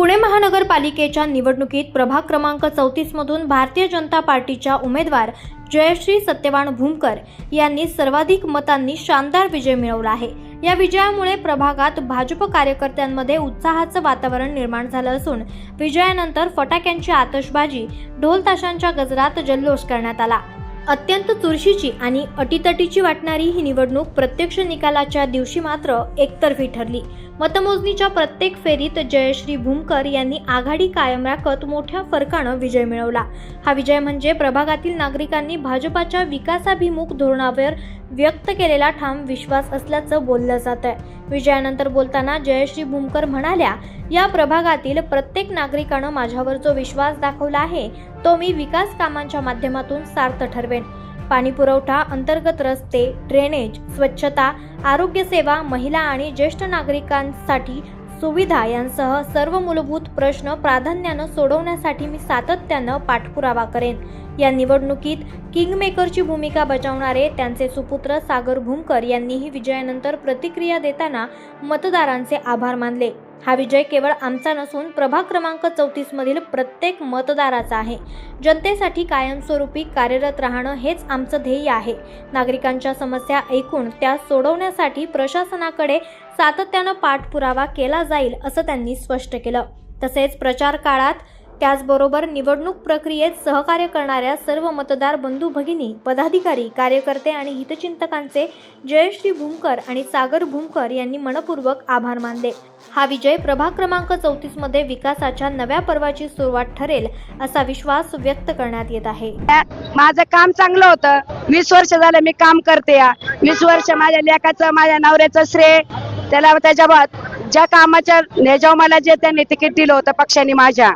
पुणे महानगरपालिकेच्या निवडणुकीत प्रभाग क्रमांक चौतीसमधून भारतीय जनता पार्टीच्या उमेदवार जयश्री सत्यवान भूमकर यांनी सर्वाधिक मतांनी शानदार विजय मिळवला आहे. या विजयामुळे प्रभागात भाजप कार्यकर्त्यांमध्ये उत्साहाचं वातावरण निर्माण झालं असून विजयानंतर फटाक्यांची आतषबाजी ढोल ताशांच्या गजरात जल्लोष करण्यात आला. अत्यंत चुरशीची आणि अटीतटीची वाटणारी ही निवडणूक प्रत्यक्ष निकालाच्या दिवशी मात्र एकतर्फी ठरली. मतमोजणीच्या प्रत्येक फेरीत जयश्री भूमकर यांनी आघाडी कायम राखत मोठ्या फरकानं विजय मिळवला. हा विजय म्हणजे प्रभागातील नागरिकांनी भाजपाच्या विकासाभिमुख धोरणावर व्यक्त केलेला ठाम विश्वास असल्याचं बोललं जात आहे विजयानंतर बोलताना जयश्री भूमकर म्हणाल्या या प्रभागातील प्रत्येक नागरिकानं माझ्यावर जो विश्वास दाखवला आहे तो मी विकास कामांच्या माध्यमातून सार्थ ठरवेन. पाणी पुरवठा अंतर्गत रस्ते ड्रेनेज स्वच्छता आरोग्य सेवा महिला आणि ज्येष्ठ नागरिकांसाठी सुविधा यांसह सर्व मूलभूत प्रश्न प्राधान्यानं सोडवण्यासाठी मी सातत्यानं पाठपुरावा करेन. या निवडणुकीत किंगमेकरची भूमिका बजावणारे त्यांचे सुपुत्र सागर भूमकर यांनीही विजयानंतर प्रतिक्रिया देताना मतदारांचे आभार मानले. हा विजय केवळ आमचा नसून प्रभाग क्रमांक चौतीस मधील प्रत्येक मतदाराचा आहे. जनतेसाठी कायमस्वरूपी कार्यरत राहणं हेच आमचं ध्येय आहे. नागरिकांच्या समस्या ऐकून त्या सोडवण्यासाठी प्रशासनाकडे सातत्यानं पाठपुरावा केला जाईल असं त्यांनी स्पष्ट केलं. तसेच प्रचार काळात त्याचबरोबर निवडणूक प्रक्रियेत सहकार्य करणाऱ्या सर्व मतदार बंधू भगिनी पदाधिकारी कार्यकर्ते आणि हितचिंतकांचे जयश्री भूमकर आणि सागर भूमकर यांनी मनपूर्वक आभार मानले. हा विजय प्रभाग क्रमांक चौतीसमध्ये विकासाच्या नव्या पर्वाची सुरुवात ठरेल असा विश्वास व्यक्त करण्यात येत आहे. माझं काम चांगलं होतं. वीस वर्ष झालं मी काम करते या. वीस वर्ष माझ्या लेखाचं माझ्या नवऱ्याचं श्रेय त्याला त्याच्या ज्या कामाच्या ह्याच्यावर मला जे त्यांनी तिकीट दिलं होतं पक्षाने माझ्या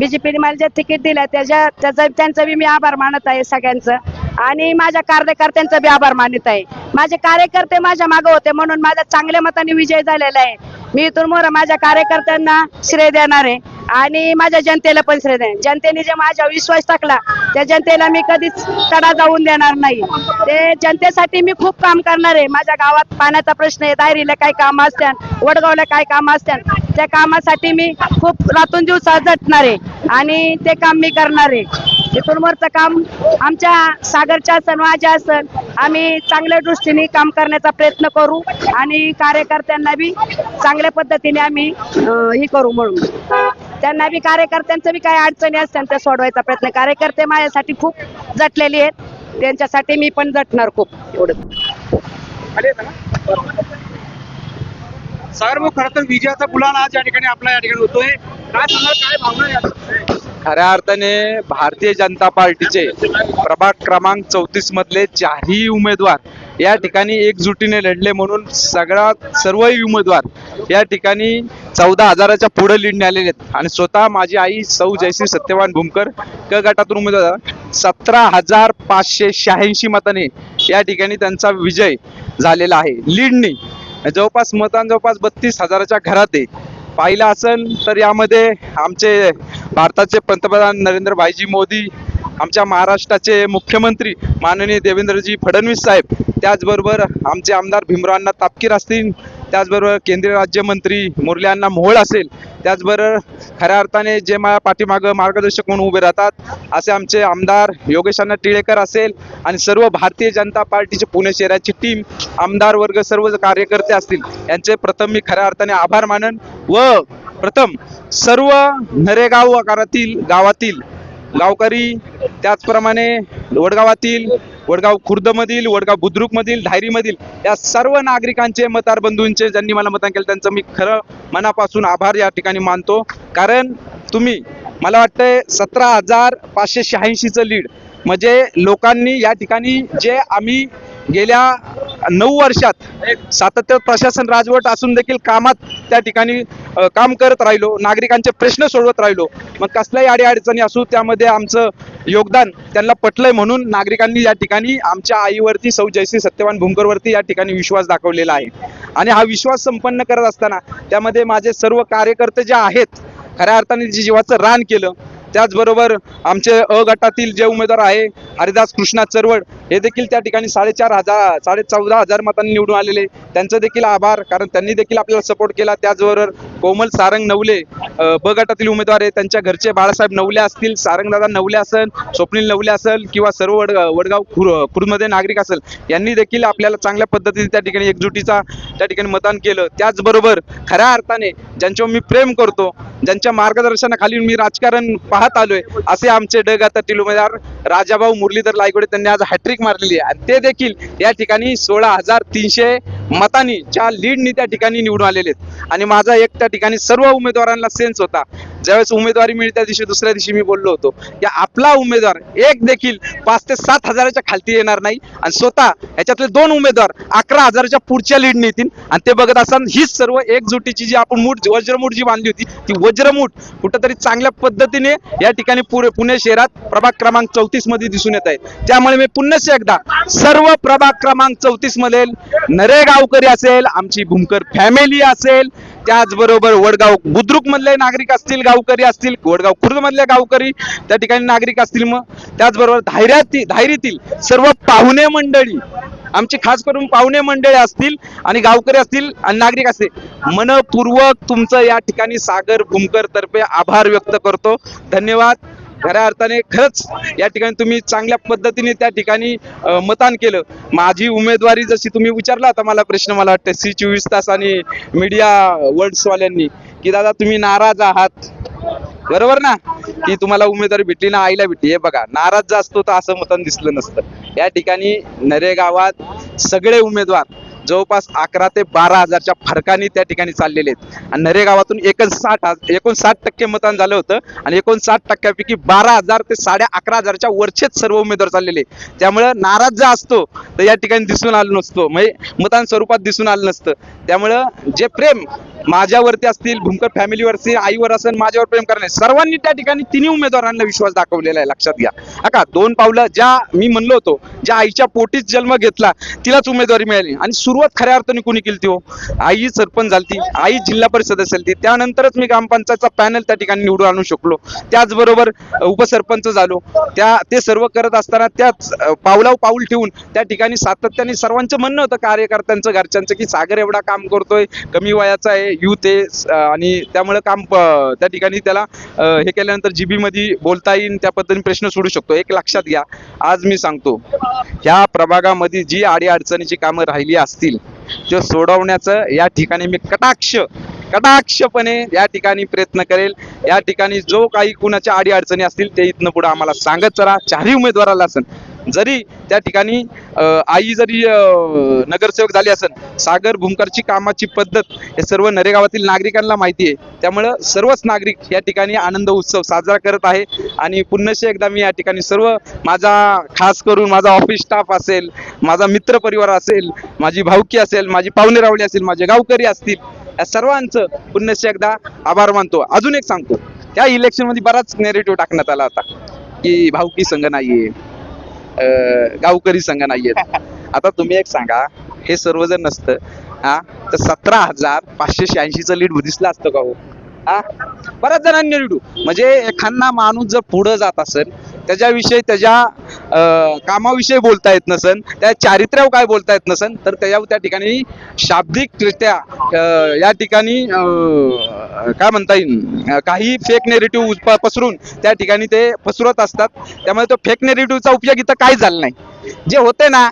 बीजेपीने मला जे तिकीट दिलं त्याच्या त्याचा त्यांचं बी मी आभार मानत आहे सगळ्यांचं. आणि माझ्या कार्यकर्त्यांचा बी आभार मानत आहे. माझे कार्यकर्ते माझ्या मागं होते म्हणून माझा चांगल्या मताने विजय झालेला आहे. मी इथून मोर माझ्या कार्यकर्त्यांना श्रेय देणार आहे. आणि माझ्या जनतेला पण श्रेय देणार जनतेने जे माझ्या विश्वास टाकला त्या जनतेला मी कधीच तडा जाऊन देणार नाही. ते जनतेसाठी मी खूप काम करणार आहे. माझ्या गावात पाण्याचा प्रश्न आहे दायरीला काय काम असतात वडगावला काय काम असतात त्या कामासाठी मी खूप रातून दिवसा झटणार आहे आणि ते काम मी करणार आहे. इथून वरचं काम आमच्या सागरच्या असन माझ्या असन. आम्ही चांगल्या दृष्टीने काम करण्याचा प्रयत्न करू आणि कार्यकर्त्यांना बी चांगल्या पद्धतीने आम्ही हे करू म्हणून. त्यांना बी कार्यकर्त्यांचं बी काही अडचणी असतात त्या सोडवायचा प्रयत्न. कार्यकर्ते माझ्यासाठी खूप जटलेली आहेत. त्यांच्यासाठी मी पण जटणार खूप एवढं. सागर भाऊ खरं तर विजयाचा गुलाल आज या ठिकाणी आपला या ठिकाणी होतोय. काय सांगाल काय भावना आहे खऱ्या अर्थाने भारतीय जनता पार्टीचे प्रभाग क्रमांक चौतीस मधले चारही उमेदवार या ठिकाणी एकजुटीने लढले म्हणून सगळा सर्वही उमेदवार या ठिकाणी चौदा हजाराच्या पुढे लीडने आलेले आहेत. आणि स्वतः माझी आई सौ जयश्री सत्यवान भूमकर क गटातून उमेदवार सतरा हजार पाचशे शहाऐंशी मताने या ठिकाणी त्यांचा विजय झालेला आहे. लीडनी जवळपास मतदान जवळपास बत्तीस हजाराच्या घरात आहे. पाहिलं असेल तर यामध्ये आमचे भारताचे पंतप्रधान नरेंद्र भाईजी मोदी आमच्या महाराष्ट्राचे मुख्यमंत्री माननीय देवेंद्रजी फडणवीस साहेब त्याचबरोबर आमचे आमदार भीमरावांना तापकीर असतील त्याचबरोबर केंद्रीय राज्यमंत्री मुरली अण्णा मोहोळ असेल त्याचबरोबर खऱ्या अर्थाने जे माझ्या पाठीमागं मार्गदर्शक म्हणून उभे राहतात असे आमचे आमदार योगेश अण्णा टिळेकर असेल आणि सर्व भारतीय जनता पार्टीचे पुणे शहराची टीम आमदार वर्ग सर्व कार्यकर्ते असतील यांचे प्रथम मी खऱ्या अर्थाने आभार मानन. व प्रथम सर्व नरेगाव आकारातील गावातील गावकरी त्याचप्रमाणे वडगावातील वडगाव खुर्दमधील वडगाव बुद्रुकमधील धायरीमधील या सर्व नागरिकांचे मतार बंधूंचे ज्यांनी मला मतदान केलं त्यांचं मी खरं मनापासून आभार या ठिकाणी मानतो. कारण तुम्ही मला वाटतंय सतरा हजार पाचशे शहाऐंशीचं लीड. म्हणजे लोकांनी या ठिकाणी जे आम्ही गेल्या नऊ वर्षात सातत्य प्रशासन राजवट असून देखील कामात त्या ठिकाणी काम करत राहिलो नागरिकांचे प्रश्न सोडवत राहिलो. मग कसल्याही अडीअडचणी असू त्यामध्ये आमचं योगदान त्यांना पटलंय म्हणून नागरिकांनी या ठिकाणी आमच्या आईवरती सौ जयश्री सत्यवान भूमकरवरती या ठिकाणी विश्वास दाखवलेला आहे. आणि हा विश्वास संपन्न करत असताना त्यामध्ये माझे सर्व कार्यकर्ते जे आहेत खऱ्या अर्थाने जे जीवाचं रान केलं त्याचबरोबर आमचे अ गटातील जे उमेदवार आहे हरिदास कृष्णा चरवड हे देखील त्या ठिकाणी साडेचार हजार साडे चौदा हजार मतांनी निवडून आलेले. त्यांचं देखील आभार कारण त्यांनी देखील आपल्याला सपोर्ट केला. त्याचबरोबर कोमल सारंग नवले ब गटातील उमेदवार आहे त्यांच्या घरचे बाळासाहेब नवले असतील सारंगदादा नवले असेल स्वप्नील नवले असेल किंवा सर्व वड वडगाव खुर खुर्दमध्ये नागरिक असेल यांनी देखील आपल्याला चांगल्या पद्धतीने त्या ठिकाणी एकजुटीचा त्या ठिकाणी मतदान केलं. त्याचबरोबर खऱ्या अर्थाने ज्यांच्यावर मी प्रेम करतो ज्यांच्या मार्गदर्शनाखाली मी राजकारण पाहत आलोय असे आमचे ड गटातील उमेदवार राजाभाऊ मुरलीधर लायगोडे त्यांनी आज हॅट्रिक मारलेली आहे. आणि ते देखील या ठिकाणी सोळा हजार तीनशे मतांनी च्या लीडनी त्या ठिकाणी निवडून आलेले आहेत. आणि माझा एक त्या ठिकाणी सर्व उमेदवारांना सेन्स होता. ज्यावेळेस उमेदवारी मिळते त्या दिवशी दुसऱ्या दिवशी मी बोललो होतो. की आपला उमेदवार एक देखील पाच ते सात हजाराच्या खालती येणार नाही. आणि स्वतः याच्यातले दोन उमेदवार अकरा हजाराच्या पुढच्या लीड येतील. आणि ते बघत असताना हीच सर्व एकजुटीची जी आपण मूठ वज्रमूठ जी बांधली होती ती वज्रमूठ कुठंतरी चांगल्या पद्धतीने या ठिकाणी पुरे पुणे शहरात प्रभाग क्रमांक चौतीसमध्ये दिसून येत आहे. त्यामुळे मी पुन्हा एकदा सर्व प्रभाग क्रमांक चौतीसमध्ये नरे गावकरी असेल आमची भूमकर फॅमिली असेल त्याचबरोबर वडगाव बुद्रुक मधले नागरिक असतील गावकरी असतील वडगाव खुर्द मधले गावकरी त्या ठिकाणी नागरिक असतील मग. त्याचबरोबर धायऱ्यातील धायरीतील सर्व पाहुणे मंडळी आमची खास करून पाहुणे मंडळी असतील आणि गावकरी असतील आणि नागरिक असतील मनपूर्वक तुमचं या ठिकाणी सागर भूमकर तर्फे आभार व्यक्त करतो. धन्यवाद. खऱ्या अर्थाने खरंच या ठिकाणी तुम्ही चांगल्या पद्धतीने त्या ठिकाणी मतदान केलं. माझी उमेदवारी जशी तुम्ही विचारला तर मला प्रश्न मला वाटतं सी चोवीस तास आणि मीडिया वर्ल्ड्सवाल्यांनी की दादा तुम्ही नाराज आहात. बरोबर ना? की तुम्हाला उमेदवारी भेटली ना आईला भेटली. हे बघा नाराज जास्त असतो तर असं मतदान दिसलं नसतं. या ठिकाणी नरे गावात सगळे उमेदवार जवळपास अकरा ते बारा हजारच्या फरकाने त्या ठिकाणी चाललेले आहेत. आणि नरे गावातून एकोणसाठ एकोणसाठ टक्के मतदान झालं होतं आणि एकोणसाठ टक्क्यापैकी बारा हजार ते साडे अकरा हजारच्या वरचेच सर्व उमेदवार चाललेले त्यामुळं नाराज जर असतो तर या ठिकाणी दिसून आलं नसतो. म्हणजे मतान स्वरूपात दिसून आलं नसतं. त्यामुळं जे प्रेम माझ्यावरती असतील भूमकर फॅमिलीवरती आईवर असेल माझ्यावर प्रेम करणे सर्वांनी त्या ठिकाणी तिन्ही उमेदवारांना विश्वास दाखवलेला आहे लक्षात घ्या. अका दोन पावलं ज्या मी म्हणलो होतो ज्या आईच्या पोटीच जन्म घेतला तिलाच उमेदवारी मिळाली. आणि सुरुवात खऱ्या अर्थाने कोणी केली हो? आई सरपंच झालती आई जिल्हा परिषद असेल ती. त्यानंतरच मी ग्रामपंचायतचा पॅनल त्या ठिकाणी निवडून आणू शकलो. त्याचबरोबर उपसरपंच झालो. त्या ते सर्व करत असताना त्याच पावलाव पाऊल ठेवून त्या ठिकाणी सातत्याने सर्वांचं म्हणणं होतं कार्यकर्त्यांचं घरच्यांचं की सागर एवढा काम करतोय कमी वयाचा आहे यूथ आहे आणि त्यामुळे काम त्या ठिकाणी त्याला हे केल्यानंतर जीबी मध्ये बोलता येईल त्या पद्धतीने प्रश्न सोडू शकतो. एक लक्षात घ्या आज मी सांगतो ह्या प्रभागामध्ये जी आडी अडचणीची कामं राहिली असतील ते सोडवण्याचं या ठिकाणी मी कटाक्ष कटाक्षपणे या ठिकाणी प्रयत्न करेल. या ठिकाणी जो काही कुणाच्या आडी अडचणी असतील ते इथनं पुढे आम्हाला सांगत चला. चारही उमेदवाराला असेल जरी त्या ठिकाणी आई जरी नगरसेवक झाली असेल सागर भूमकरची कामाची पद्धत हे सर्व नरेगावातील नागरिकांना माहिती आहे. त्यामुळं सर्वच नागरिक या ठिकाणी आनंद उत्सव साजरा करत आहे. आणि पुन्हा एकदा मी या ठिकाणी सर्व माझा खास करून माझा ऑफिस स्टाफ असेल माझा मित्र परिवार असेल माझी भाऊकी असेल माझी पाहुणे रावळी असेल माझे गावकरी असतील या सर्वांचं पुन्हा एकदा आभार मानतो. अजून एक सांगतो त्या इलेक्शनमध्ये बराच नेरेटिव्ह टाकण्यात आला होता की भाऊकी संघ नाहीये. गावकरी संघ नाहीयेत. आता तुम्ही एक सांगा हे सर्व जर नसतं. हा? तर सतरा हजार पाचशे शहाऐंशीचं लीड दिसलं असतं का हो? हा? बऱ्याच जणांनी लिडू म्हणजे एखादा माणूस जर पुढं जात असेल त्याच्याविषयी त्याच्या अं, कामाविषयी बोलता येत नसन त्या चारित्र्यावर काय बोलता येत नसन तर त्याच्यावर त्या ठिकाणी शाब्दिकरित्या या ठिकाणी काय म्हणता येईल? काही फेक नेरेटिव्ह पसरून त्या ठिकाणी ते पसरवत असतात. त्यामुळे तो फेक नेरेटिव्हचा उपयोग इथं काही झाला नाही. जे होते ना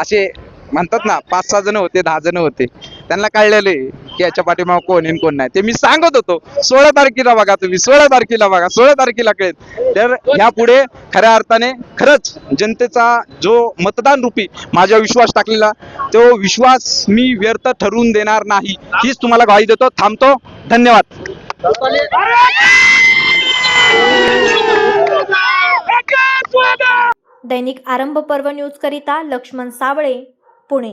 असे म्हणतात ना पाच सहा जण होते दहा जण होते. त्यांना कळलेले की याच्या पाठीमाग कोण येईन कोण नाही. ते मी सांगत होतो. सोळा तारखेला बघा तुम्ही सोळा तारखेला बघा सोळा तारखेला कळेल. तर यापुढे खऱ्या अर्थाने खरंच जनतेचा जो मतदान रूपी माझ्या विश्वास टाकलेला तो विश्वास मी व्यर्थ ठरवून देणार नाही. हीच तुम्हाला ग्वाही देतो. थांबतो. धन्यवाद. दैनिक आरंभ पर्व न्यूज करिता लक्ष्मण सावळे पुणे.